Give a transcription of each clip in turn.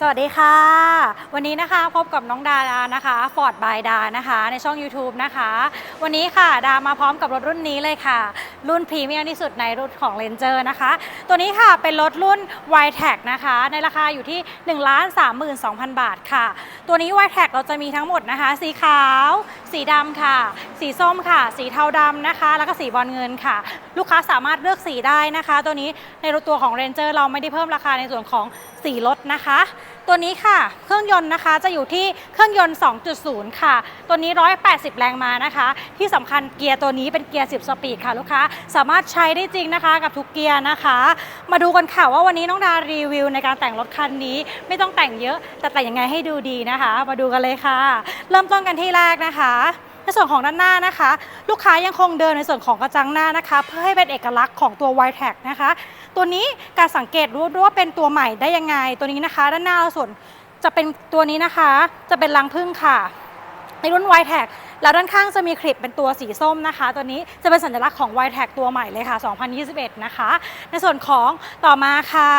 สวัสดีค่ะ วันนี้นะคะพบกับน้องดานะคะฟอร์ดบายดานะคะ ในช่อง YouTube นะคะ วันนี้ค่ะดามาพร้อมกับรถรุ่นนี้เลยค่ะ รุ่นพรีเมียมที่สุดในรุ่นของ Ranger นะคะ ตัวนี้ค่ะเป็นรถรุ่น y t e c นะคะ ในราคาอยู่ที่ 1 3 2 0 0 0 บาทค่ะ ตัวนี้ y t e c เราจะมีทั้งหมดนะคะ สีขาว สีดำค่ะ สีส้มค่ะ สีเทาดำนะคะ แล้วก็สีบอลเงินค่ะ ลูกค้าสามารถเลือกสีได้นะคะ ตัวนี้ในรถตัวของ Ranger เราไม่ได้เพิ่มราคาในส่วนของ สีรถนะคะ ตัวนี้ค่ะ เครื่องยนต์นะคะจะอยู่ที่เครื่องยนต์ 2.0 ค่ะ ตัวนี้ 180 แรงม้านะคะ ที่สำคัญเกียร์ตัวนี้เป็นเกียร์ 10 สปีดค่ะลูกค้า สามารถใช้ได้จริงนะคะกับทุกเกียร์นะคะ มาดูกันค่ะว่าวันนี้น้องดารีวิวในการแต่งรถคันนี้ ไม่ต้องแต่งเยอะ แต่แต่งยังไงให้ดูดีนะคะ มาดูกันเลยค่ะ เริ่มต้นกันที่แรกนะคะ ในส่วนของด้านหน้านะคะ ลูกค้ายังคงเดินในส่วนของกระจังหน้านะคะ เพื่อให้เป็นเอกลักษณ์ของตัว y t e c นะคะ ตัวนี้การสังเกตรู้ว่าเป็นตัวใหม่ได้ยังไง ตัวนี้นะคะ ด้านหน้าส่วนจะเป็นตัวนี้นะคะ จะเป็นรังพึ่งค่ะ ในรุ่น y t e c แล้วด้านข้างจะมีคลิปเป็นตัวสีส้มนะคะ ตัวนี้จะเป็นสัญลักษณ์ของ y t แทตัวใหม่เลยค่ะ 2021 นะคะ ในส่วนของต่อมาค่ะ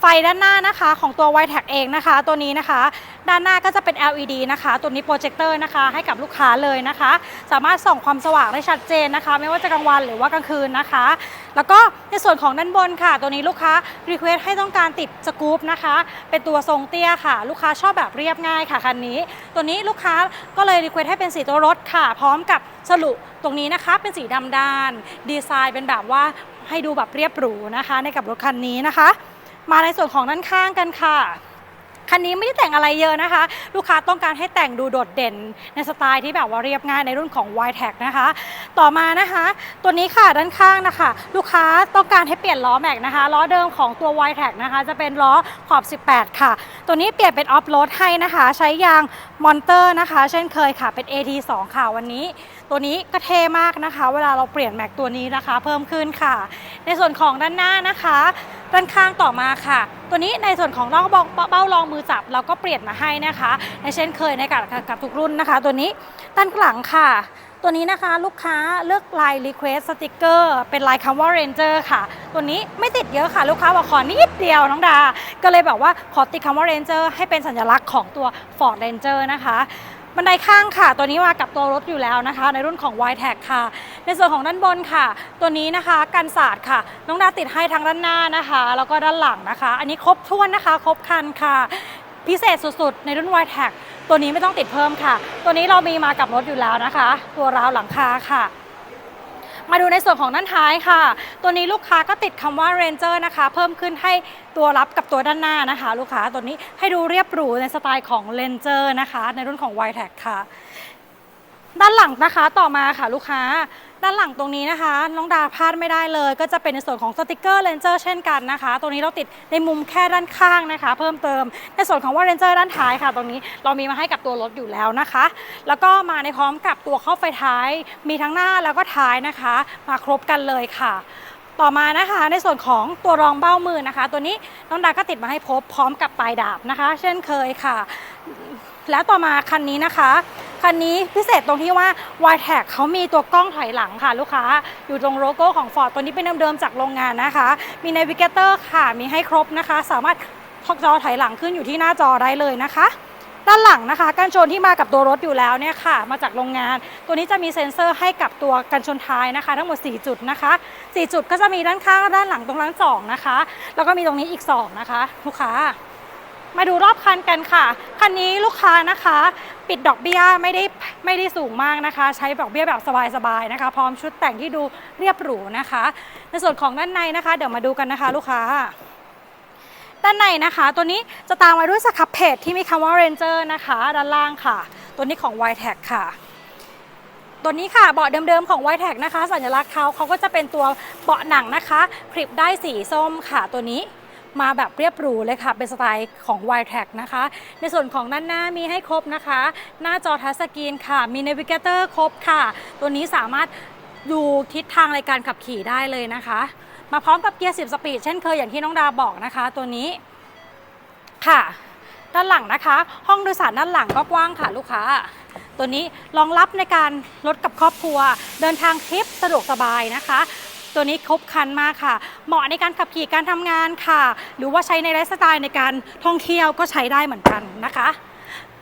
ไฟด้านหน้านะคะของตัว y t แทเองนะคะ ตัวนี้นะคะ ด้านหน้าก็จะเป็น LED นะคะ ตัวนี้โปรเจคเตอร์นะคะ ให้กับลูกค้าเลยนะคะ สามารถส่องความสว่างได้ชัดเจนนะคะ ไม่ว่าจะกลางวันหรือว่ากลางคืนนะคะ แล้วก็ในส่วนของด้านบนค่ะ ตัวนี้ลูกค้ารีเควสให้ต้องการติดสกู๊ปนะคะ เป็นตัวทรงเตี้ยค่ะ ลูกค้าชอบแบบเรียบง่ายค่ะคันนี้ ตัวนี้ลูกค้าก็เลยรีเควสให้เป็นสีตัวรถค่ะ พร้อมกับสรุตรงนี้นะคะเป็นสีดำด้าน ดีไซน์เป็นแบบว่าให้ดูแบบเรียบหรูนะคะ ในกับรถคันนี้นะคะ มาในส่วนของด้านข้างกันค่ะ คันนี้ไม่ได้แต่งอะไรเยอะนะคะ ลูกค้าต้องการให้แต่งดูโดดเด่น ในสไตล์ที่แบบว่าเรียบง่ายในรุ่นของ y t e c นะคะ ต่อมานะคะ ตัวนี้ค่ะด้านข้างนะคะ ลูกค้าต้องการให้เปลี่ยนล้อแม็กนะคะล้อเดิมของตัว y t e c นะคะจะเป็นล้อขอบ 18 ค่ะ ตัวนี้เปลี่ยนเป็นออฟโรดให้นะคะ ใช้ยางมอนเตอร์นะคะ เช่นเคยค่ะเป็น AT2 ค่ะวันนี้ ตัวนี้ก็เท่มากนะคะ เวลาเราเปลี่ยนแม็กตัวนี้นะคะ เพิ่มขึ้นค่ะ ในส่วนของด้านหน้านะคะ ด้านข้างต่อมาค่ะ ตัวนี้ในส่วนของรอบเบ้ารองมือจับเราก็เปลี่ยนมาให้นะคะในเช่นเคยในกับกับทุกรุ่นนะคะ ตัวนี้ด้านหลังค่ะ ตัวนี้นะคะลูกค้าเลือกลาย Request Sticker เป็นลายคำว่า Ranger ค่ะ ตัวนี้ไม่ติดเยอะค่ะ ลูกค้าบอกขอนิดเดียวน้องดา ก็เลยแบบว่าขอติดคำว่า Ranger ให้เป็นสัญลักษณ์ของตัว Ford Ranger นะคะ บันไดข้างค่ะ ตัวนี้มากับตัวรถอยู่แล้วนะคะ ในรุ่นของ y t e c ค่ะ ในส่วนของด้านบนค่ะ ตัวนี้นะคะกันศาสตร์ค่ะ น้องดาติดให้ทั้งด้านหน้านะคะ แล้วก็ด้านหลังนะคะ อันนี้ครบถ้วนนะคะ ครบคันค่ะ พิเศษสุดๆ ในรุ่น y t e c ตัวนี้ไม่ต้องติดเพิ่มค่ะ ตัวนี้เรามีมากับรถอยู่แล้วนะคะ ตัวราวหลังคาค่ะ มาดูในส่วนของด้านท้ายค่ะ ตัวนี้ลูกค้าก็ติดคำว่า Ranger นะคะ เพิ่มขึ้นให้ตัวรับกับตัวด้านหน้านะคะ ลูกค้าตัวนี้ให้ดูเรียบหรูในสไตล์ของ Ranger นะคะ ในรุ่นของ y t e c ค่ะ ด้านหลังนะคะต่อมาค่ะลูกค้า ด้านหลังตรงนี้นะคะ น้องดาพลาดไม่ได้เลย ก็จะเป็นในส่วนของสติกเกอร์เลนเจอร์เช่นกันนะคะ ตรงนี้เราติดในมุมแค่ด้านข้างนะคะ เพิ่มเติมในส่วนของว่าเรนเจอร์ด้านท้ายค่ะ ตรงนี้เรามีมาให้กับตัวรถอยู่แล้วนะคะ แล้วก็มาในพร้อมกับตัวข้อไฟท้าย มีทั้งหน้าแล้วก็ท้ายนะคะ มาครบกันเลยค่ะต่อมานะคะในส่วนของตัวรองเบ้ามือนะคะ ตัวนี้น้องดาก็ติดมาให้พบพร้อมกับปลายดาบนะคะ เช่นเคยค่ะ แล้วต่อมาคันนี้นะคะ คันนี้พิเศษตรงที่ว่า y t a g เขามีตัวกล้องถอยหลังค่ะลูกค้า อยู่ตรงโลโก้ของ Ford ตัวนี้เป็นเดิมๆจากโรงงานนะคะ มี Navigator ค่ะ มีให้ครบนะคะ สามารถทอกจอถอยหลังขึ้นอยู่ที่หน้าจอได้เลยนะคะ ด้านหลังนะคะกันชนที่มากับตัวรถอยู่แล้วเนี่ยค่ะ มาจากโรงงาน ตัวนี้จะมีเซ็นเซอร์ให้กับตัวกันชนท้ายนะคะ ทั้งหมด 4 จุดนะคะ 4 จุดก็จะมีด้านข้างและด้านหลังตรงนั้นสองนะคะ แล้วก็มีตรงนี้อีก 2 นะคะ ลูกค้า มาดูรอบคันกันค่ะ คันนี้ลูกค้านะคะ ปิดดอกเบี้ยไม่ได้ไม่ได้สูงมากนะคะ ใช้ดอกเบี้ยแบบสบายๆนะคะ พร้อมชุดแต่งที่ดูเรียบหรูนะคะ ในส่วนของด้านในนะคะ เดี๋ยวมาดูกันนะคะ ลูกค้า ด้านในนะคะ ตัวนี้จะตามมาด้วยสครับเพจที่มีคำว่า Ranger นะคะ ด้านล่างค่ะ ตัวนี้ของ y t e c ค่ะตัวนี้ค่ะเบาะเดิมๆของ y t e c นะคะ สัญลักษณ์เขาเขาก็จะเป็นตัวเบาะหนังนะคะคลิปได้สีส้มค่ะตัวนี้ มาแบบเรียบหรูเลยค่ะ เป็นสไตล์ของ y t e c นะคะ ในส่วนของด้านหน้ามีให้ครบนะคะ หน้าจอทัชสกรีนค่ะ มี Navigator ครบค่ะ ตัวนี้สามารถดูทิศทางในการขับขี่ได้เลยนะคะ มาพร้อมกับเกียร์ 10 สปีดเช่นเคยอย่างที่น้องดาบอกนะคะ ตัวนี้ค่ะ ด้านหลังนะคะ ห้องโดยสารด้านหลังก็กว้างค่ะลูกค้า ตัวนี้รองรับในการรถกับครอบครัว เดินทางทริปสะดวกสบายนะคะ ตัวนี้ครบคันมากค่ะ เหมาะในการขับขี่การทำงานค่ะ หรือว่าใช้ในไลฟ์สไตล์ในการท่องเที่ยวก็ใช้ได้เหมือนกันนะคะ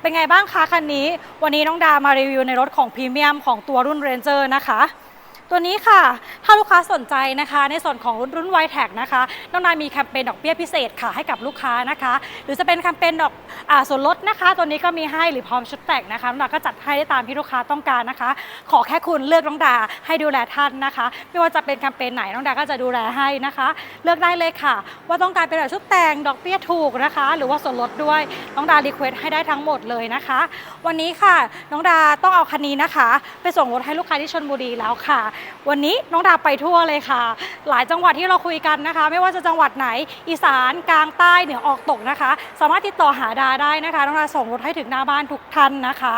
เป็นไงบ้างคะคันนี้ วันนี้น้องดามารีวิวในรถของพรีเมียมของตัวรุ่นเรนเจอร์นะคะ ตัวนี้ค่ะ ถ้าลูกค้าสนใจนะคะ ในส่วนของรุ่นรุ่นไวแท็กนะคะ น้องนายมีแคมเปญดอกเบี้ยพิเศษค่ะให้กับลูกค้านะคะ หรือจะเป็นแคมเปญดอกอส่วนลดนะคะ ตัวนี้ก็มีให้หรือพร้อมชุดแต่งนะคะน้องดาก็จัดให้ได้ตามที่ลูกค้าต้องการนะคะ ขอแค่คุณเลือกน้องดาให้ดูแลท่านนะคะ ไม่ว่าจะเป็นแคมเปญไหนน้องดาก็จะดูแลให้นะคะ เลือกได้เลยค่ะ ว่าต้องการเป็นแบบชุดแต่งดอกเบี้ยถูกนะคะ หรือว่าส่วนลดด้วยน้องดารีเควสให้ได้ทั้งหมดเลยนะคะ วันนี้ค่ะน้องดาต้องเอาคันนี้นะคะ ไปส่งรถให้ลูกค้าที่ชนบุรีแล้วค่ะวันนี้น้องดาไปทั่วเลยค่ะ หลายจังหวัดที่เราคุยกันนะคะ ไม่ว่าจะจังหวัดไหนอีสานกลางใต้เหนือออกตกนะคะ สามารถติดต่อหาดาได้นะคะ น้องดาส่งรถให้ถึงหน้าบ้านทุกท่านนะคะ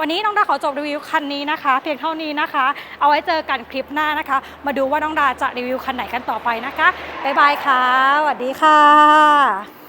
วันนี้น้องดาขอจบรีวิวคันนี้นะคะ เพียงเท่านี้นะคะ เอาไว้เจอกันคลิปหน้านะคะ มาดูว่าน้องดาจะรีวิวคันไหนกันต่อไปนะคะบ๊ายบายค่ะสวัสดีค่ะ